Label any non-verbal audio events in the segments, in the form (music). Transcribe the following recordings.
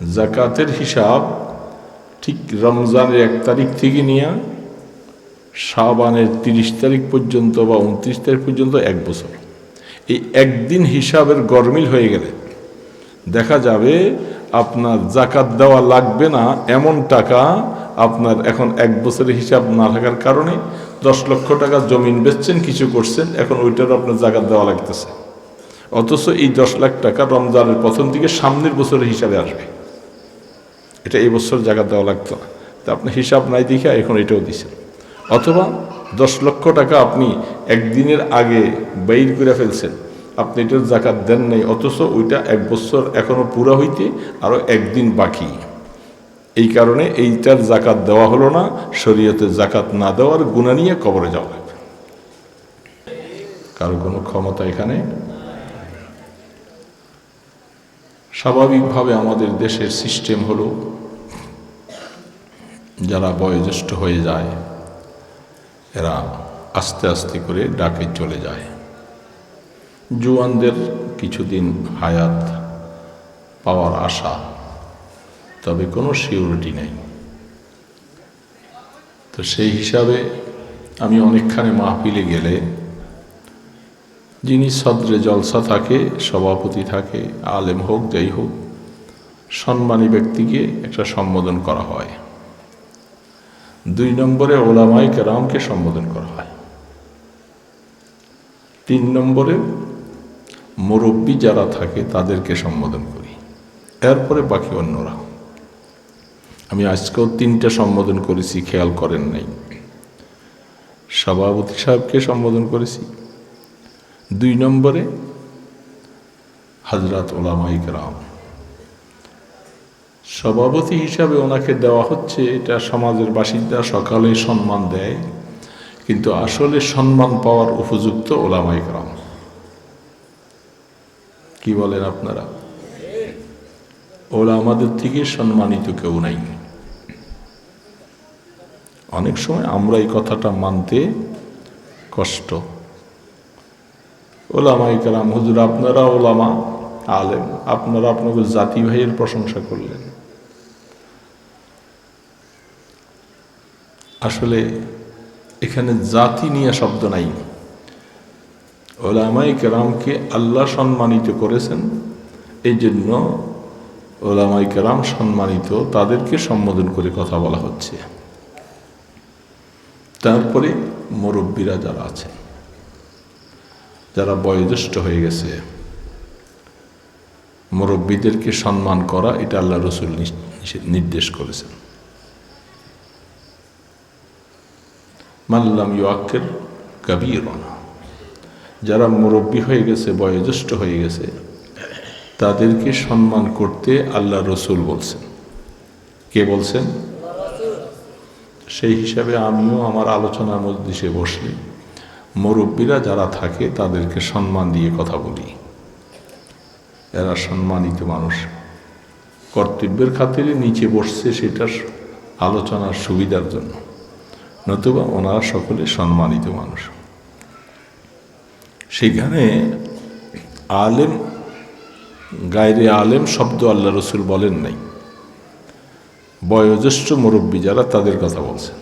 জাকাতের হিসাব ঠিক রমজানের এক তারিখ থেকে নিয়ে শাবানের তিরিশ তারিখ পর্যন্ত বা উনত্রিশ তারিখ পর্যন্ত এক বছর। এই একদিন হিসাবের গরমিল হয়ে গেলে দেখা যাবে আপনার জাকাত দেওয়া লাগবে না এমন টাকা আপনার এখন এক বছরের হিসাব না থাকার কারণে দশ লক্ষ টাকা জমিন বেচছেন, কিছু করছেন, এখন ওইটারও আপনার জাকাত দেওয়া লাগতেছে। অথচ এই দশ লাখ টাকা রমজানের প্রথম দিকে সামনের বছরের হিসাবে আসবে। এটা এই বছর জায়গা দেওয়া লাগতো না। তা আপনি হিসাব নাই দেখে এখন এটাও দিছেন। অথবা দশ লক্ষ টাকা আপনি একদিনের আগে বাইর করে ফেলছেন। আপনি এটার জাকাত দেন নাই, অথচ ওইটা এক বছর এখনও পুরা হইতে আরও একদিন বাকি। এই কারণে এইটার জাকাত দেওয়া হলো না, শরীয়তে জাকাত না দেওয়ার গুণা নিয়ে কবরে যাওয়া লাগবে। কারও কোনো ক্ষমতা এখানে? স্বাভাবিকভাবে আমাদের দেশের সিস্টেম হলো যারা বয়োজ্যেষ্ঠ হয়ে যায়, এরা আস্তে আস্তে করে ডাকে চলে যায়। জুয়ানদের কিছুদিন হায়াত পাওয়ার আশা, তবে কোনো সিউরিটি নেই। তো সেই হিসাবে আমি অনেকখানে মাহফিলে গেলে, যিনি সদ্রে জলসা থাকে, সভাপতি থাকে, আলেম হোক, যাই হোক, সম্মানী ব্যক্তিকে একটা সম্বোধন করা হয়। দুই নম্বরে ওলামাই কেরামকে সম্বোধন করা হয়। তিন নম্বরে মুরব্বী যারা থাকে তাদেরকে সম্বোধন করি। এরপরে বাকি অন্যরা। আমি আজকেও তিনটা সম্বোধন করেছি, খেয়াল করেন নাই। সভাপতি সাহেবকে সম্বোধন করেছি। দুই নম্বরে হজরত ওলামাইক রাম সভাপতি হিসাবে ওনাকে দেওয়া হচ্ছে, এটা সমাজের বাসিন্দা সকালে সম্মান দেয়। কিন্তু আসলে সম্মান পাওয়ার উপযুক্ত ওলামাইক রাম কি বলেন আপনারা? ওরা আমাদের থেকে সম্মানিত কেউ নাই। অনেক সময় আমরা এই কথাটা মানতে কষ্ট। ওলামাই কালাম হুজুর আপনারা ওলামা, আলেম, আপনারা আপনাকে জাতি ভাইয়ের প্রশংসা করলেন। আসলে এখানে জাতি নিয়ে শব্দ নাই। ওলামাই কেরামকে আল্লাহ সম্মানিত করেছেন। এই জন্য ওলামাই কেরাম সম্মানিত তাদেরকে সম্বোধন করে কথা বলা হচ্ছে। তারপরে মুরব্বীরা যারা আছেন যারা বয়োজ্যেষ্ঠ হয়ে গেছে, মুরব্বীদেরকে সম্মান করা, এটা আল্লাহ রসুল নির্দেশ করেছেন। মাল্লাম ইউআকের কবির যারা মুরব্বী হয়ে গেছে, বয়োজ্যেষ্ঠ হয়ে গেছে, তাদেরকে সম্মান করতে আল্লাহ রসুল বলছেন। কে বলছেন? সেই হিসাবে আমিও আমার আলোচনার মধ্যে বসলে মুরব্বীরা যারা থাকে, তাদেরকে সম্মান দিয়ে কথা বলি। এরা সম্মানিত মানুষ। কর্তব্যের খাতিরে নিচে বসছে সেটার আলোচনার সুবিধার জন্য। নতুবা ওনারা সকলে সম্মানিত মানুষ। সেখানে আলেম, গায়রে আলেম শব্দ আল্লাহ রসুল বলেন নাই। বয়োজ্যেষ্ঠ মুরব্বী যারা তাদের কথা বলছেন।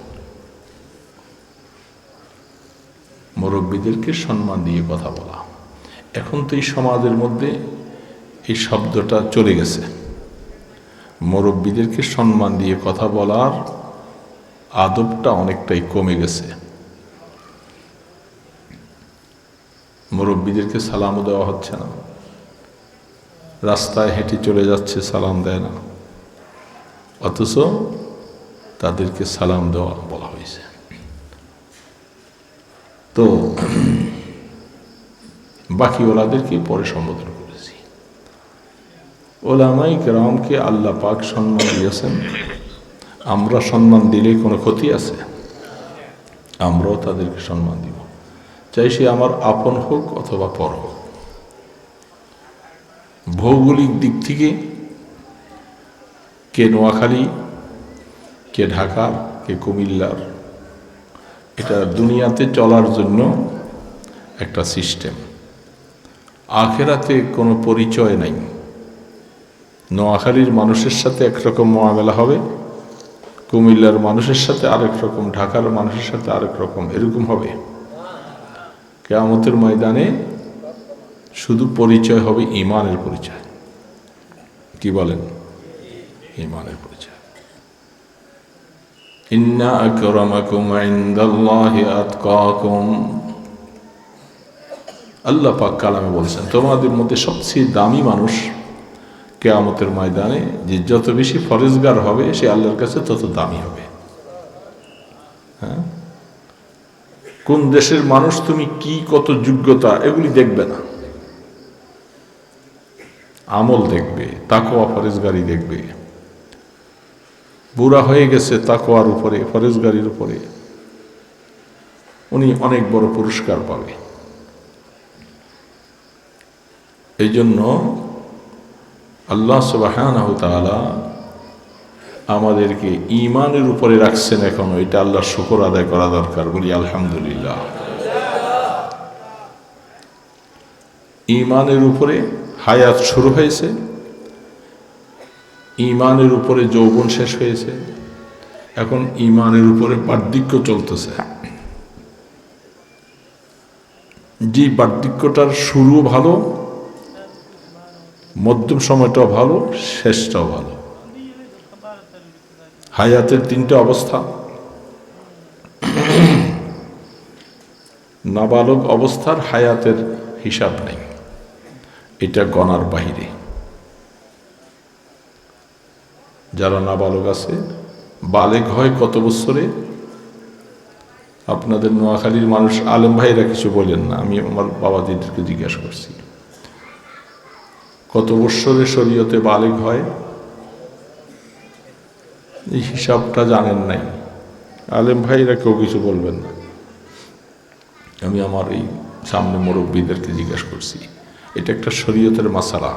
মুরব্বীদেরকে সম্মান দিয়ে কথা বলা। এখন তো এই সমাজের মধ্যে এই শব্দটা চলে গেছে। মুরব্বীদেরকে সম্মান দিয়ে কথা বলার আদবটা অনেকটাই কমে গেছে। মুরব্বীদেরকে সালামও দেওয়া হচ্ছে না। রাস্তায় হেঁটে চলে যাচ্ছে, সালাম দেয় না। অথচ তাদেরকে সালাম দেওয়া বলা হয়েছে। তো বাকি ওলাদেরকে পরে সম্বোধন করেছি। ওলামাই কেরামকে আল্লাহ পাক সম্মান দিয়েছেন। আমরা সম্মান দিলে কোনো ক্ষতি আছে? আমরাও তাদেরকে সম্মান দিব। চাই সে আমার আপন হোক অথবা পর হোক। ভৌগোলিক দিক থেকে কে নোয়াখালী, কে ঢাকার কে কুমিল্লার, এটা দুনিয়াতে চলার জন্য একটা সিস্টেম। আখেরাতে কোনো পরিচয় নাই। নোয়াখালীর মানুষের সাথে একরকম মোয়ামেলা হবে। কুমিল্লার মানুষের সাথে আরেক রকম, ঢাকার মানুষের সাথে আরেক রকম, এরকম হবে। কেয়ামতের ময়দানে শুধু পরিচয় হবে ইমানের পরিচয়। কি বলেন? ইমানের পরিচয়। আল্লাহ পাক কালামে বলছেন, তোমাদের মধ্যে সবচেয়ে দামি মানুষ কেয়ামতের ময়দানে যে যত বেশি ফরেজগার হবে, সে আল্লাহর কাছে তত দামি হবে। হ্যাঁ? কোন দেশের মানুষ তুমি কি কত যোগ্যতা, এগুলি দেখবে না। আমল দেখবে তাকোয়া ফরেজগারি দেখবে। বুড়া হয়ে গেছে তাকোয়ার উপরে ফরেজগারির উপরে। উনি অনেক বড় পুরস্কার পাবে। এই জন্য আল্লাহ সুবাহানাহু তাআলা আমাদেরকে ইমানের উপরে রাখছেন এখনও। এটা আল্লাহ শুকর আদায় করা দরকার। বলি আলহামদুলিল্লাহ। ইমানের উপরে হায়াত শুরু হয়েছে। ইমানের উপরে যৌবন শেষ হয়েছে। এখন ইমানের উপরে বার্ধক্য চলতেছে। যে বার্ধক্যটার শুরু ভালো মধ্যম সময়টাও ভালো, শেষটাও ভালো। হায়াতের তিনটে অবস্থা। নাবালক অবস্থার হায়াতের হিসাব নেই। এটা গণার বাহিরে। যারা নাবালক আছে, বালেক হয় কত বছরে আপনাদের নোয়াখালীর মানুষ আলেম ভাইরা কিছু বলেন না, আমি আমার বাবাদিদেরকে জিজ্ঞাসা করছি। কত বৎসরে শরীয়তে বালেক হয়? এই হিসাবটা জানেন নাই। আলেম ভাইরা কেউ কিছু বলবেন না। আমি আমার এই সামনে মুরব্বীদেরকে জিজ্ঞাসা করছি, এটা একটা শরীয়তের মাসালা।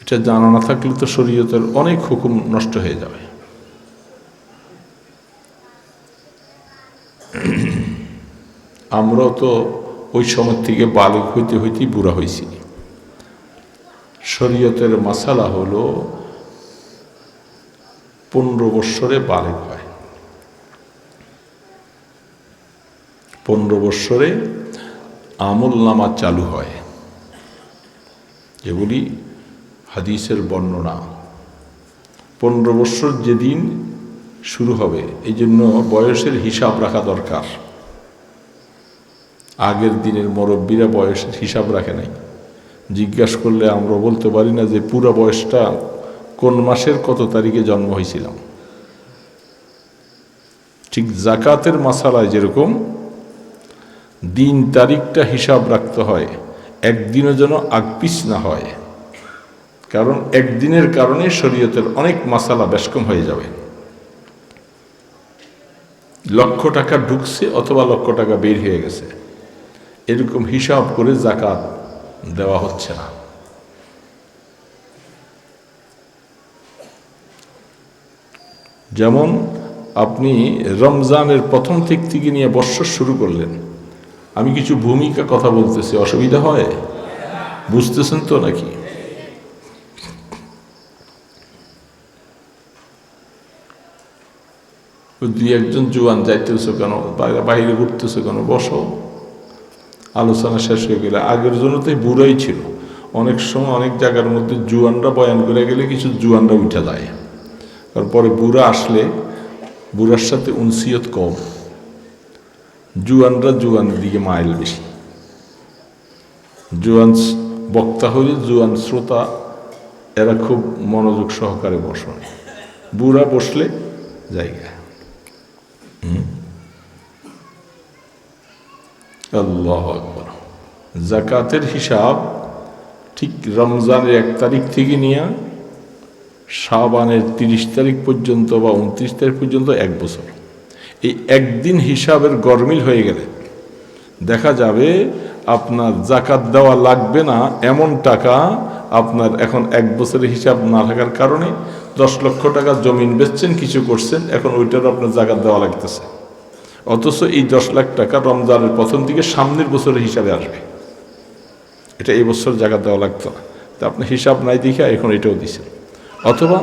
এটা জানা না থাকলে তো শরীয়তের অনেক হুকুম নষ্ট হয়ে যাবে। (clears throat) আমরাও তো ওই সময় থেকে বালক হইতে হইতেই বুড়া হয়েছি শরীয়তের মাসালা হল পনেরো বৎসরে বালেক হয়। পনেরো বৎসরে আমল নামা চালু হয়। এগুলি হাদিসের বর্ণনা। পনেরো বৎসর যেদিন শুরু হবে, এই জন্য বয়সের হিসাব রাখা দরকার। আগের দিনের মুরব্বীরা বয়সের হিসাব রাখে নাই। জিজ্ঞাসা করলে আমরা বলতে পারি না যে পুরো বয়সটা কোন মাসের কত তারিখে জন্ম হয়েছিলাম। ঠিক জাকাতের মাসালায় যেরকম, দিন তারিখটা হিসাব রাখতে হয়, একদিনও যেন আগপিস না হয়। কারণ একদিনের কারণে শরীয়তের অনেক মাসালা বেশকম হয়ে যাবে। লক্ষ টাকা ঢুকছে অথবা লক্ষ টাকা বের হয়ে গেছে। এরকম হিসাব করে জাকাত দেওয়া হচ্ছে না। যেমন আপনি রমজানের প্রথম দিক থেকে নিয়ে বৎসর শুরু করলেন, আমি কিছু ভূমিকা কথা বলতেছি, অসুবিধা হয়? বুঝতেছেন তো নাকি? দুই একজন জুয়ান যাইতেছো কেন? বাইরে ঘুরতেছো কেন? বসো। আলোচনা শেষ হয়ে গেলে। আগের জন্য তো বুড়াই ছিল। অনেক সময় অনেক জায়গার মধ্যে জুয়ানরা বয়ান করে গেলে কিছু জুয়ানরা উঠে যায়। তারপরে বুড়া আসলে বুড়ার সাথে উনসিয়ত কম। জুয়ানরা জুয়ানের দিকে মাইল বেশি। জুয়ান বক্তা হইলে জুয়ান শ্রোতা, এরা খুব মনোযোগ সহকারে বসে। বুড়া বসলে জায়গা। আল্লাহ আকবর। জাকাতের হিসাব ঠিক রমজানের এক তারিখ থেকে নিয়ে শাবানের তিরিশ তারিখ পর্যন্ত বা উনত্রিশ তারিখ পর্যন্ত এক বছর। এই একদিন হিসাবের গরমিল হয়ে গেলে দেখা যাবে আপনার জাকাত দেওয়া লাগবে না এমন টাকা আপনার এখন এক বছরের হিসাব না থাকার কারণে দশ লক্ষ টাকা জমিন বেচছেন, কিছু করছেন, এখন ওইটারও আপনার জাকাত দেওয়া লাগতেছে। অথচ এই দশ লাখ টাকা রমজানের প্রথম দিকে সামনের বছরের হিসাবে আসবে। এটা এই বছর জায়গা দেওয়া লাগতো না। তা আপনি হিসাব নাই দেখে এখন এটাও দিছেন। অথবা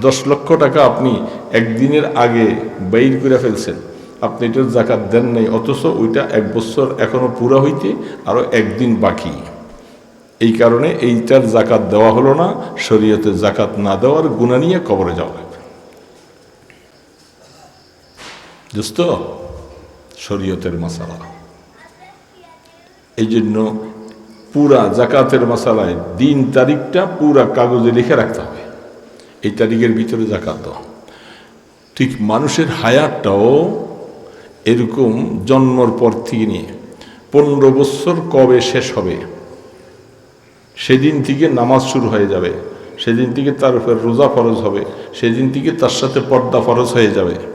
দশ লক্ষ টাকা আপনি একদিনের আগে বাইর করে ফেলছেন। আপনি এটার জাকাত দেন নাই, অথচ ওইটা এক বছর এখনও পুরা হইতে আরও একদিন বাকি। এই কারণে এইটার জাকাত দেওয়া হলো না, শরীয়তে জাকাত না দেওয়ার গুণা নিয়ে কবরে যাওয়া লাগবে। দোস্ত শরীয়তের মশালা এই জন্য পুরা জাকাতের মশালায় দিন তারিখটা পুরা কাগজে লিখে রাখতে হবে। এই তারিখের ভিতরে জাকাত দেওয়া ঠিক মানুষের হায়াতটাও এরকম জন্মর পর থেকে নিয়ে পনেরো বছর কবে শেষ হবে? সেদিন থেকে নামাজ শুরু হয়ে যাবে। সেদিন থেকে তার উপর রোজা ফরজ হবে। সেদিন থেকে তার সাথে পর্দা ফরজ হয়ে যাবে।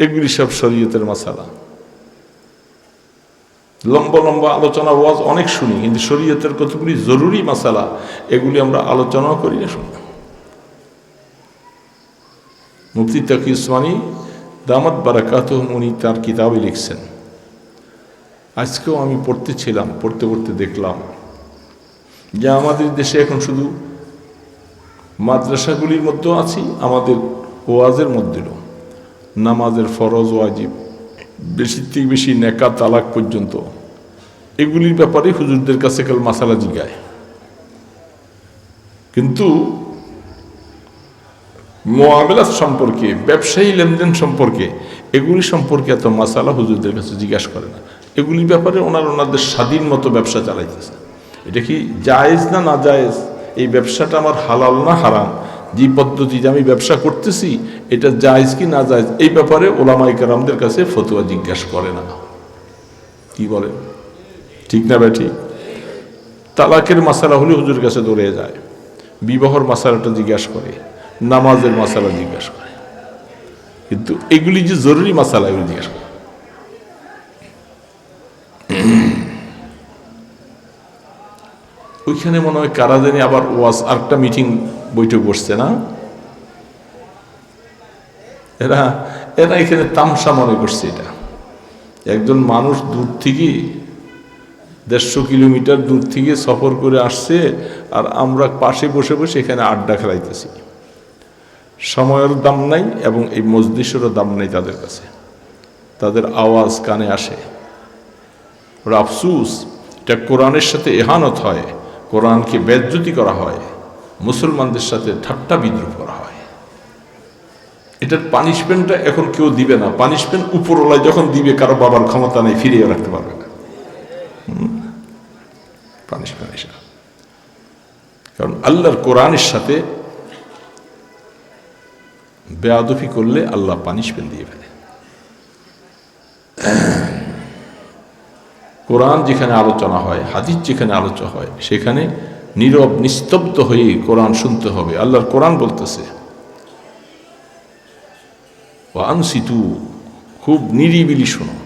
এগুলি সব শরীয়তের মশালা লম্বা লম্বা আলোচনা ওয়াজ অনেক শুনি, কিন্তু শরীয়তের কতগুলি জরুরি মশালা এগুলি আমরা আলোচনাও করি না শুনি। মুফতি তাকি উসমানী, দামাত বারাকাত উনি তার কিতাবে লিখছেন। আজকেও আমি পড়তেছিলাম, পড়তে পড়তে দেখলাম যে আমাদের দেশে এখন শুধু মাদ্রাসাগুলির মধ্যেও আছি, আমাদের ওয়াজের মধ্যেও। নামাজের ফরজ ওয়াজিব, বেশি থেকে বেশি নেকা তালাক পর্যন্ত। এগুলির ব্যাপারে হুজুরদের কাছে কাল মাসালা জিগায়। কিন্তু মোয়াবেলাত সম্পর্কে, ব্যবসায়ী লেনদেন সম্পর্কে, এগুলি সম্পর্কে এত মাসালা হুজুরদের কাছে জিজ্ঞাসা করে না। এগুলির ব্যাপারে ওনার, ওনাদের স্বাধীন মতো ব্যবসা চালাইতেছে। এটা কি জায়েজ না না জায়েজ এই ব্যবসাটা আমার হালাল না হারাম? যে পদ্ধতিতে আমি ব্যবসা করতেছি, এটা জায়েজ কি না জায়েজ, এই ব্যাপারে ওলামাই কারামদের কাছে ফতুয়া জিজ্ঞাসা করে না। কি বলে? ঠিক না ঠিক? তালাকের মাসালা হলে হুজুর কাছে দৌড়ে যায়। বিবাহর মাসালাটা জিজ্ঞাসা করে, নামাজের মাসালা জিজ্ঞাসা করে। কিন্তু এগুলি যে জরুরি মাসালা, এগুলি জিজ্ঞাসা করে। ওইখানে মনে হয় কারা জানি আবার ওয়াজ, আরেকটা মিটিং বৈঠক বসছে না? এরা এরা এখানে তামসা মনে করছে এটা। একজন মানুষ দূর থেকে, দেড়শো কিলোমিটার দূর থেকে সফর করে আসছে আর আমরা পাশে বসে বসে এখানে আড্ডা খেলাইতেছি। সময়ের দাম নাই এবং এই মজলিসেরও দাম নাই তাদের কাছে। তাদের আওয়াজ কানে আসে। ওরা আফসুস, এটা কোরআনের সাথে এহানত হয়। কোরআনকে বেজ্জতি করা হয়। মুসলমানদের সাথে ঠাট্টা বিদ্রুপ করা হয়। এটার পানিশমেন্টটা এখন কেউ দিবে না। পানিশমেন্ট উপরওয়ালায় যখন দিবে, কারও বাবার ক্ষমতা নেই, ফিরিয়ে রাখতে পারবে না। কারণ আল্লাহর কোরআনের সাথে বেয়াদফি করলে আল্লাহ পানিশমেন্ট দিয়ে ফেলে। কোরআন যেখানে আলোচনা হয়, হাদিস যেখানে আলোচনা হয়, সেখানে নীরব নিস্তব্ধ হয়ে কোরআন শুনতে হবে। আল্লাহর কোরআন বলতেছে আনসিতু খুব নিরিবিলি শোনো।